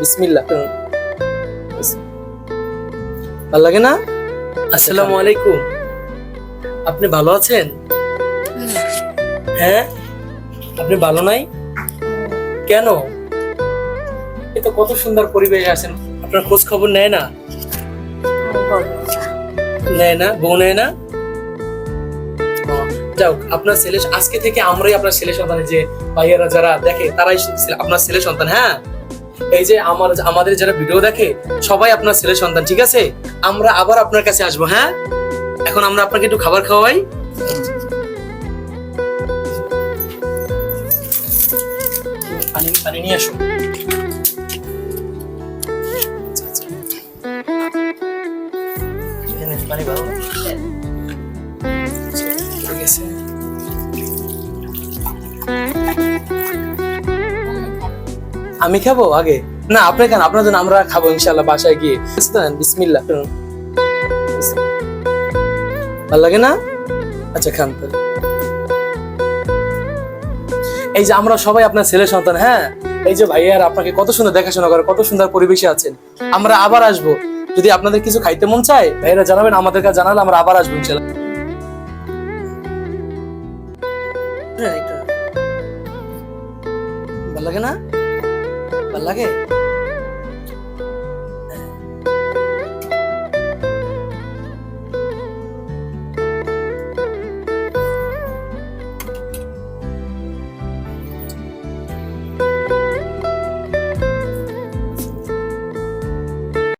বিসমিল্লাহ। ভালো লাগে না? আসসালামু আলাইকুম। আপনি ভালো আছেন? হ্যাঁ? আপনি ভালো নাই? কেন? এ তো কত সুন্দর পরিবেশ আছেন। আপনার খোঁজ খবর নেয় না? নেয় না? বউ নেয় না? যাক, আপনার ছেলে, আজকে থেকে আমরাই আপনার ছেলে সন্তান যে ভাইয়েরা যারা দেখে, তারাই আপনার ছেলে সন্তান হ্যাঁ? এই যে আমার আমাদের যারা ভিডিও দেখে, সবাই আপনার ছেলে সন্তান, ঠিক আছে? আমরা আবার আপনার কাছে আসব হ্যাঁ? এখন আমরা আপনাকে একটু খাবার খাওয়াই। পানি নিয়ে আসো পানি ভালো আমি খাব আগে? না আপনি কেন? আপনার জন্য আমরা খাব ইনশাল্লাহ বাসায় গিয়ে। বুঝতেন বিসমিল্লাহ। ভালো লাগে না? আচ্ছা খান। এই যে আমরা সবাই আপনার ছেলে সন্তান হ্যাঁ? এই যে ভাইয়ার আপনাকে কত সুন্দর দেখাশোনা করে, কত সুন্দর পরিবেশে আছেন। আমরা আবার আসব। যদি আপনাদের কিছু খাইতে মন চায়, ভাইয়েরা জানাবেন, আমাদের কাছে জানালে আমরা আবার আসব ইনশাল্লাহ ভালো লাগে না? ভালো লাগে?